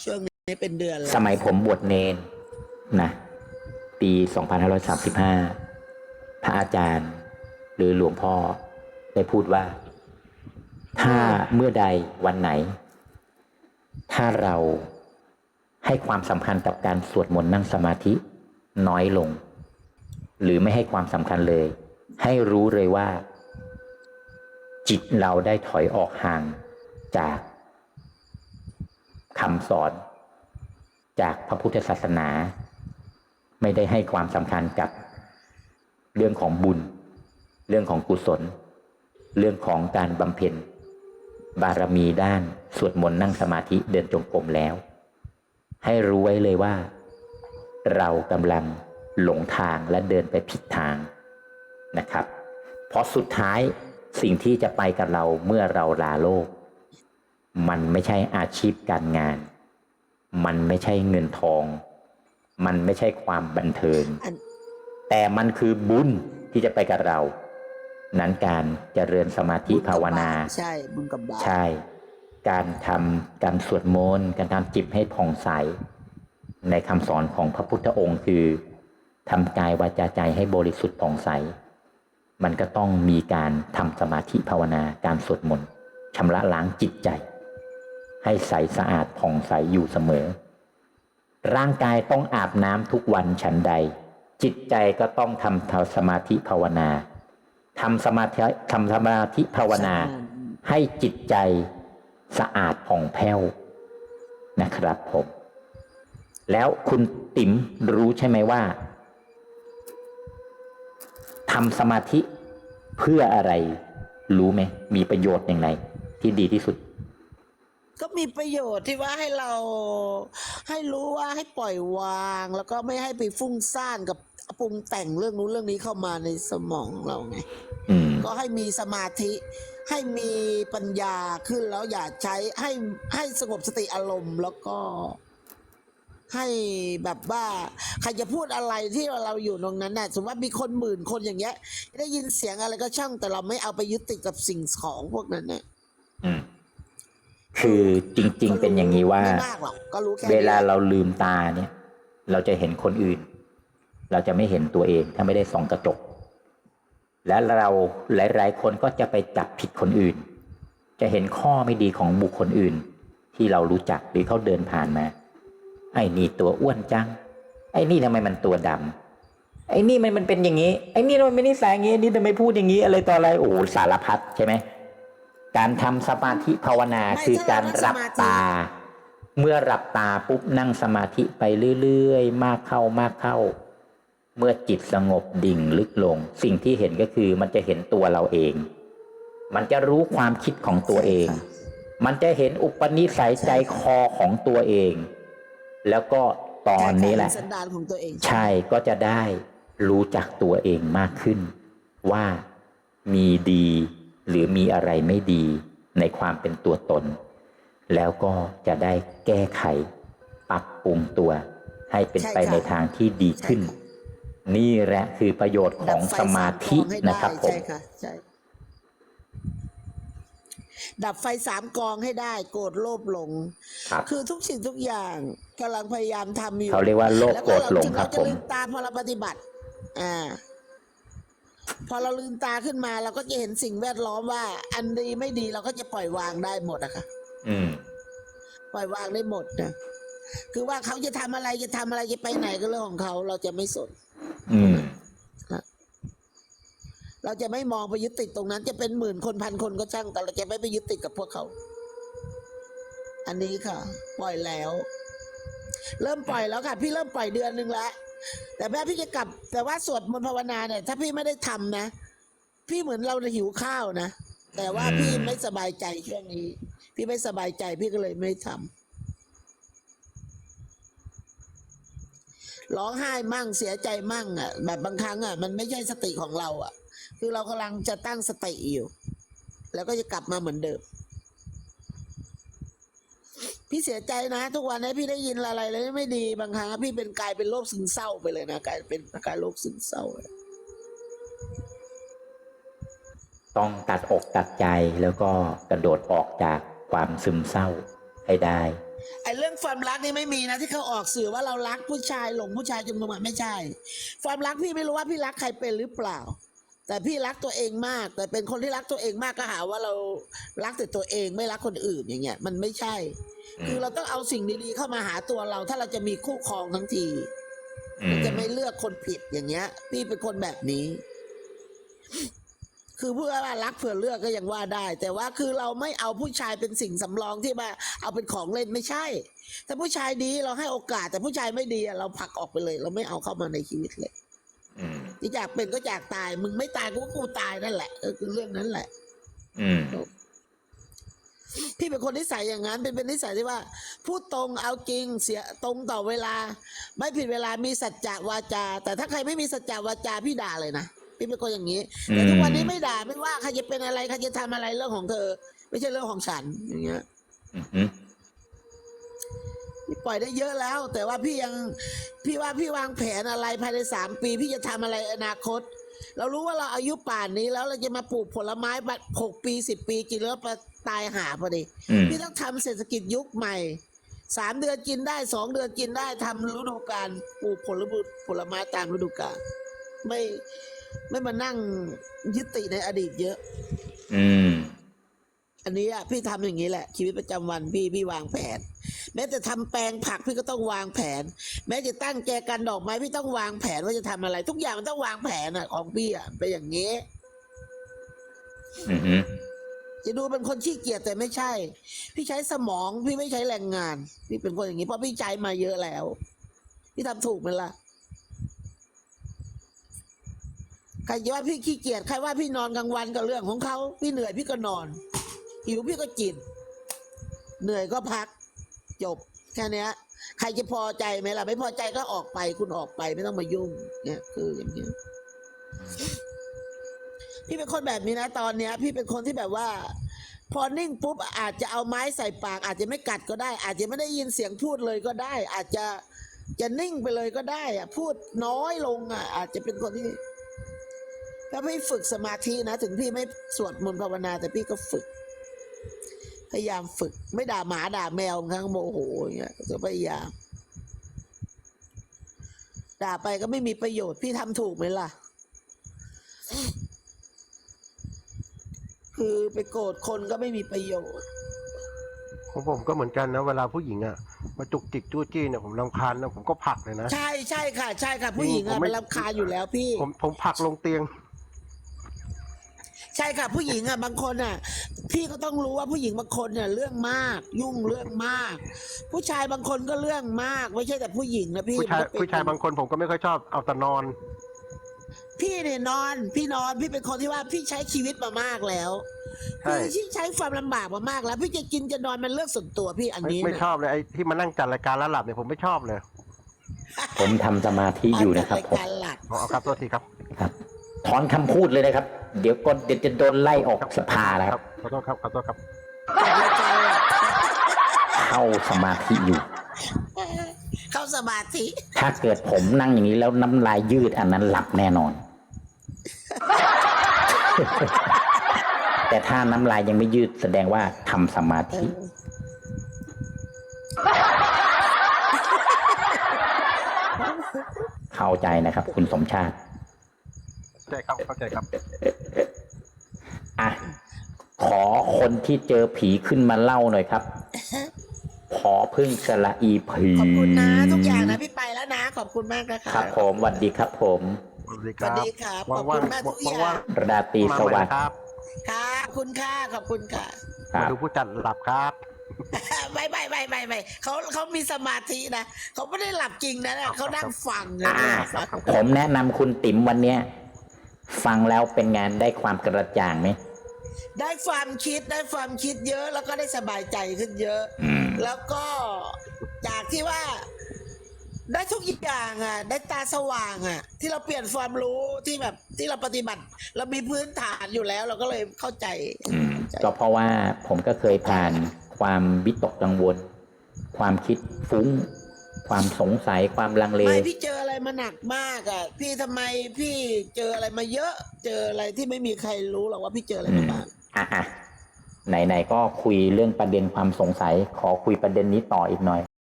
ช่วงนี้เป็นเดือนแล้วสมัยผมบวชเนนนะ ปี 2535 พระอาจารย์ หรือหลวงพ่อได้พูดว่า ถ้าเมื่อใดวันไหน ถ้าเราให้ความสำคัญกับการสวดมนต์นั่งสมาธิน้อยลง หรือไม่ให้ความสำคัญเลย ให้รู้เลยว่า จิตเราได้ถอยออกห่างจาก คำสอนจากพระพุทธศาสนา ไม่ได้ให้ความสำคัญกับเรื่องของบุญ เรื่องของกุศล เรื่องของการบำเพ็ญ บารมีด้านสวดมนต์นั่งสมาธิเดินจงกรมแล้ว ให้รู้ไว้เลยว่า เรากำลังหลงทางและเดินไปผิดทางนะครับ เพราะสุดท้ายสิ่งที่จะไปกับเราเมื่อเราลาโลก มันไม่ใช่อาชีพการงาน มันไม่ใช่เงินทอง มันไม่ใช่ความบันเทิงอันแต่มันคือบุญที่จะไปกับเรา นั้นการเจริญสมาธิภาวนา ใช่บุญกับบาปใช่ การทำการสวดมนต์การทำจิตให้ผ่องใส ในคำสอนของพระพุทธองค์คือทำกายวาจาใจให้บริสุทธิ์ผ่องใส มันก็ต้องมีการทำสมาธิภาวนาการสวดมนต์ชำระล้างจิตใจ ให้ใสสะอาดผ่องใสอยู่เสมอ ร่างกายต้องอาบน้ำทุกวันฉันใด จิตใจก็ต้องทำสมาธิภาวนาทำสมาธิทำสมาธิภาวนา ให้จิตใจสะอาดผ่องแผ้วนะครับผม แล้วคุณติ๋มรู้ใช่ไหมว่าทำสมาธิเพื่ออะไร รู้ไหม มีประโยชน์อย่างไรที่ดีที่สุด ก็มีประโยชน์ที่ว่าให้เราให้รู้ว่าให้ปล่อยวาง แล้วก็ไม่ให้ไปฟุ้งซ่านกับปรุงแต่งเรื่องนู้นเรื่องนี้เข้ามาในสมองเราไงอืมก็ให้มีสมาธิให้มีปัญญาขึ้นแล้วอย่าใช้ให้ให้สงบสติอารมณ์แล้วก็ให้แบบว่าใครจะพูดอะไรที่เราอยู่ตรงนั้นน่ะสมมติว่ามีคนหมื่นคนอย่างเงี้ย ได้ยินเสียงอะไรก็ช่างแต่เราไม่เอาไปยึดติดกับสิ่งของพวกนั้นเนี่ยอืม คือจริง ๆ เป็นอย่างนี้ว่า ไม่มากหรอกก็รู้แค่เวลานี้เราลืมตาเนี่ย เราจะเห็นคนอื่น เราจะไม่เห็นตัวเองถ้าไม่ได้ส่องกระจก และเราหลาย ๆ คนก็จะไปจับผิดคนอื่น จะเห็นข้อไม่ดีของบุคคลอื่น ที่เรารู้จักหรือเขาเดินผ่านมา ไอ้นี่ตัวอ้วนจัง ไอ้นี่ทำไมมันตัวดำไอ้นี่มันมันเป็นอย่างนี้ ไอ้นี่ทำไมไม่นิสัยอย่างนี้นี่ทำไมพูดอย่างนี้อะไรต่ออะไรโอ้โหสารพัดใช่ไหม การทำสมาธิภาวนาไม่คือถ้าการเรารับนั่งสมาธิตา เมื่อหลับตาปุ๊บนั่งสมาธิไปเรื่อยๆ มากเข้ามากเข้า เมื่อจิตสงบดิ่งลึกลง สิ่งที่เห็นก็คือมันจะเห็นตัวเราเอง มันจะรู้ความคิดของตัวเอง มันจะเห็นอุปนิสัยใจคอของตัวเอง แล้วก็ตอนนี้แหละใช่ค่สันดานของตัวเองใช่ก็จะได้รู้จักตัวเองมากขึ้น ว่ามีดี หรือมีอะไรไม่ดีในความเป็นตัวตน แล้วก็จะได้แก้ไข ปรับปรุงตัว ให้เป็นใช่ไปค่ะในทางที่ดีขึ้นใช่ค่ะนี่แหละคือประโยชน์ของดับไฟสมาธิสกองให้ได้นะครับผมใช่ค่ะใช่ดับไฟสามกองให้ได้ โกรธโลภหลงครับคือทุกสิ่งทุกอย่างกำลังพยายามทำอยู่เขาเรียกว่าโลภแล้วโกรธหลงถึครับเราผจะมลืมตาพอเราปฏิบัติ อ่า พอเราลืมตาขึ้นมาเราก็จะเห็นสิ่งแวดล้อมว่า อันดีไม่ดีเราก็จะปล่อยวางได้หมดอะค่ะอืม ปล่อยวางได้หมดนะคือว่าเขาจะทำอะไรจะทำอะไรจะไปไหนก็เรื่องของเขาเราจะไม่สน อืม เราจะไม่มองไปยึดติดตรงนั้น จะเป็นหมื่นคนพันคนก็ช่างแต่เราจะไม่ไปยึดติดกับพวกเขา อันนี้ค่ะ ปล่อยแล้ว เริ่มปล่อยแล้วค่ะ พี่เริ่มปล่อยเดือนหนึ่งแล้ว แต่แม่พี่จะกลับ แต่ว่าสวดมนต์ภาวนาเนี่ย ถ้าพี่ไม่ได้ทำนะ พี่เหมือนเราหิวข้าวนะ แต่ว่าพี่ไม่สบายใจช่วงนี้ พี่ไม่สบายใจพี่ก็เลยไม่ทำร้องไห้มั่งเสียใจมั่งอะ แบบบางครั้งอะ มันไม่ใช่สติของเราอะ คือเรากำลังจะตั้งสติอยู่ แล้วก็จะกลับมาเหมือนเดิม พี่เสียใจนะ ทุกวันนี้พี่ได้ยินอะไรแล้วไม่ดีบางครั้งอะพี่เป็นกลายเป็นโรคซึมเศร้าไปเลยนะกลายเป็นอาการโรคซึมเศร้าเลยต้องตัดอกตัดใจแล้วก็กระโดดออกจากความซึมเศร้าให้ได้ไอ้เรื่องความรักนี่ไม่มีนะที่เขาออกสื่อว่าเรารักผู้ชายหลงผู้ชายจนประมาณไม่ใช่ ความรักพี่ไม่รู้ว่าพี่รักใครเป็นหรือเปล่า แต่พี่รักตัวเองมาก แต่เป็นคนที่รักตัวเองมากก็หาว่าเรารักแต่ตัวเองไม่รักคนอื่นอย่างเงี้ย มันไม่ใช่ คือเราต้องเอาสิ่งดีๆเข้ามาหาตัวเรา ถ้าเราจะมีคู่ครองทั้งทีอืมจะไม่เลือกคนผิดอย่างเงี้ย พี่เป็นคนแบบนี้ คือพูดว่ารักเผื่อเลือกก็ยังว่าได้ แต่ว่าคือเราไม่เอาผู้ชายเป็นสิ่งสำรองที่มาเอาเป็นของเล่นไม่ใช่ ถ้าผู้ชายดีเราให้โอกาส แต่ผู้ชายไม่ดีอะเราผลักออกไปเลย เราไม่เอาเข้ามาในชีวิตเลยอืมที่ อยากเป็นก็อยากตาย มึงไม่ตายกูก็กูตายนั่นแหละเออคือเรื่องนั้นแหละ อืม พี่เป็นคนนิสัยอย่างนั้น เป็นเป็นนิสัยที่ว่า พูดตรงเอาจริงเสียตรงต่อเวลา ไม่ผิดเวลามีสัจจะวาจา แต่ถ้าใครไม่มีสัจจะวาจาพี่ด่าเลยนะพี่เป็นคนอย่างนี้อืมแต่ทุกวันนี้ไม่ด่าไม่ว่าใครจะเป็นอะไรใครจะทำอะไรเรื่องของเธอ ไม่ใช่เรื่องของฉันอย่างเงี้ย อืมอืมพี่ ปล่อยได้เยอะแล้ว แต่ว่าพี่ยังพี่ว่าพี่วางแผนอะไรภายในสามปี พี่จะทำอะไรอนาคต เรารู้ว่าเราอายุป่านนี้แล้วเราจะมาปลูกผลไม้บัดหกปีสิบปีกินแล้วไปตายหาพอดีอืมพี่ต้องทำเศรษฐกิจยุคใหม่สามเดือนกินได้สองเดือนกินได้ทำฤดูกาลปลูกผลบุผลไม้ตามฤดูกาลไม่ไม่มานั่งยึดติดในอดีตเยอะ อืม อันนี้อะพี่ทำอย่างนี้แหละ ชีวิตประจำวันพี่พี่วางแผน แม้แต่ทำแปลงผักพี่ก็ต้องวางแผน แม้จะตั้งแจกันดอกไม้พี่ต้องวางแผนว่าจะทำอะไร ทุกอย่างมันต้องวางแผนอะของพี่อะเป็นอย่างนี้อืมอืมจะดูเป็นคนขี้เกียจแต่ไม่ใช่ พี่ใช้สมอง พี่ไม่ใช้แรงงาน พี่เป็นคนอย่างนี้เพราะพี่ใช้มาเยอะแล้ว พี่ทำถูกไหมล่ะใครจะว่าพี่ขี้เกียจใครว่าพี่นอนกลางวันก็เรื่องของเขาพี่เหนื่อยพี่ก็นอนหิวพี่ก็กิน เหนื่อยก็พัก จบ แค่นี้ใครจะพอใจไหมล่ะ ไม่พอใจก็ออกไป คุณออกไปไม่ต้องมายุ่ง เนี่ย คืออย่างเนี้ยพี่เป็นคนแบบนี้นะ ตอนเนี้ย พี่เป็นคนที่แบบว่า พอนิ่งปุ๊บอาจจะเอาไม้ใส่ปาก อาจจะไม่กัดก็ได้ อาจจะไม่ได้ยินเสียงพูดเลยก็ได้ อาจจะจะนิ่งไปเลยก็ได้อะพูดน้อยลงอะ อาจจะเป็นคนที่ถ้าพี่ฝึกสมาธินะ ถึงพี่ไม่สวดมนต์ภาวนา แต่พี่ก็ฝึก พยายามฝึก ไม่ด่าหมาด่าแมวบางครั้งโมโหอย่างเงี้ยก็พยายาม ด่าไปก็ไม่มีประโยชน์ พี่ทำถูกไหมล่ะ คือไปโกรธคนก็ไม่มีประโยชน์ของผมก็เหมือนกันนะ เวลาผู้หญิงอะมาจุกจิกจู้จี้เนี่ยผมรำคาญนะผมก็ผลักเลยนะ ใช่ใช่ค่ะ ใช่ค่ะ ผู้หญิงผมอะไม่มันรำคาญอยู่แล้วพี่ ผมผมผลักลงเตียง ใช่ค่ะผู้หญิงอะบางคนอะพี่ก็ต้องรู้ว่าผู้หญิงบางคนเนี่ยเรื่องมาก ยุ่งเรื่องมาก ผู้ชายบางคนก็เรื่องมาก ไม่ใช่แต่ผู้หญิงนะพี่ผู้ชายมันก็เป็นผู้ชายบางคนผมก็ไม่ค่อยชอบเอาแต่นอน พี่เนี่ยนอน พี่นอนพี่เป็นคนที่ว่าพี่ใช้ชีวิตมามากแล้วใช่พี่ที่ใช้ความลำบากมามากแล้ว พี่จะกินจะนอนมันเรื่องส่วนตัวพี่อันไม่นี้ไม่นะ ชอบเลยไอ้ที่มานั่งจัดรายการแล้วหลับเนี่ยผมไม่ชอบเลยผมทำสมาธิอยู่นะครับจัดผมรายการหลักขอเอาครับโทษทีครับครับ ถอนคำพูดเลยนะครับ เดี๋ยวก็เดี๋ยวจะโดนไล่ออกสภาแล้วครับ ขอโทษครับขอโทษครับจัดรายการหลักเข้าสมาธิอยู่ เข้าสมาธิถ้าเกิดผมนั่งอย่างนี้แล้วน้ำลายยืดอันนั้นหลับแน่นอน แต่ถ้าน้ำลายยังไม่ยืดแสดงว่าทำสมาเอธิ อเข้าใจนะครับ คุณสมชาติ เข้าใจครับเข้าใจครับอะขอคนที่เจอผีขึ้นมาเล่าหน่อยครับ ขอพึ่งสละอีผีขอบคุณนะทุกอย่างนะพี่ไปแล้วนะ ขอบคุณมากนะคะครับผมสวัสดีครับ ผมสวัสดีสครัวัสบดีครับขอบว่างคุณมากทุกอย่างว่างราตรีๆมาสใหม่วัสดิ์ครับ ค่ะขอบคุณค่ะขอบคุณค่ะครัมาบดูผู้จัดหลับครับ ไม่ไม่ไม่ไม่ไม่เขาเขามีสมาธินะเขาไม่ได้หลับจริงนะเขานั่งฟังนะอ่าเนี่ย ผมแนะนำคุณติ๋มวันเนี้ย ฟังแล้วเป็นงานได้ความกระจ่างไหมได้ความคิดได้ความคิดเยอะแล้วก็ได้สบายใจขึ้นเยอะอืมแล้วก็จากที่ว่า ได้ทุกอย่างอะ ได้ตาสว่างอะ ที่เราเปลี่ยนความรู้ที่แบบที่เราปฏิบัติ เรามีพื้นฐานอยู่แล้ว เราก็เลยเข้าใจอืมเข้าใจก็เพราะว่าผมก็เคยผ่านความวิตกกังวล ความคิดฟุ้ง ความสงสัยความลังเลไม่พี่เจอ อะไรมาหนักมากอะ พี่ทำไมพี่เจออะไรมาเยอะ เจออะไรที่ไม่มีใครรู้หรอกว่าพี่เจออะไรมาบ้างอะอะไหนๆก็คุยเรื่องประเด็นความสงสัย ขอคุยประเด็นนี้ต่ออีกหน่อย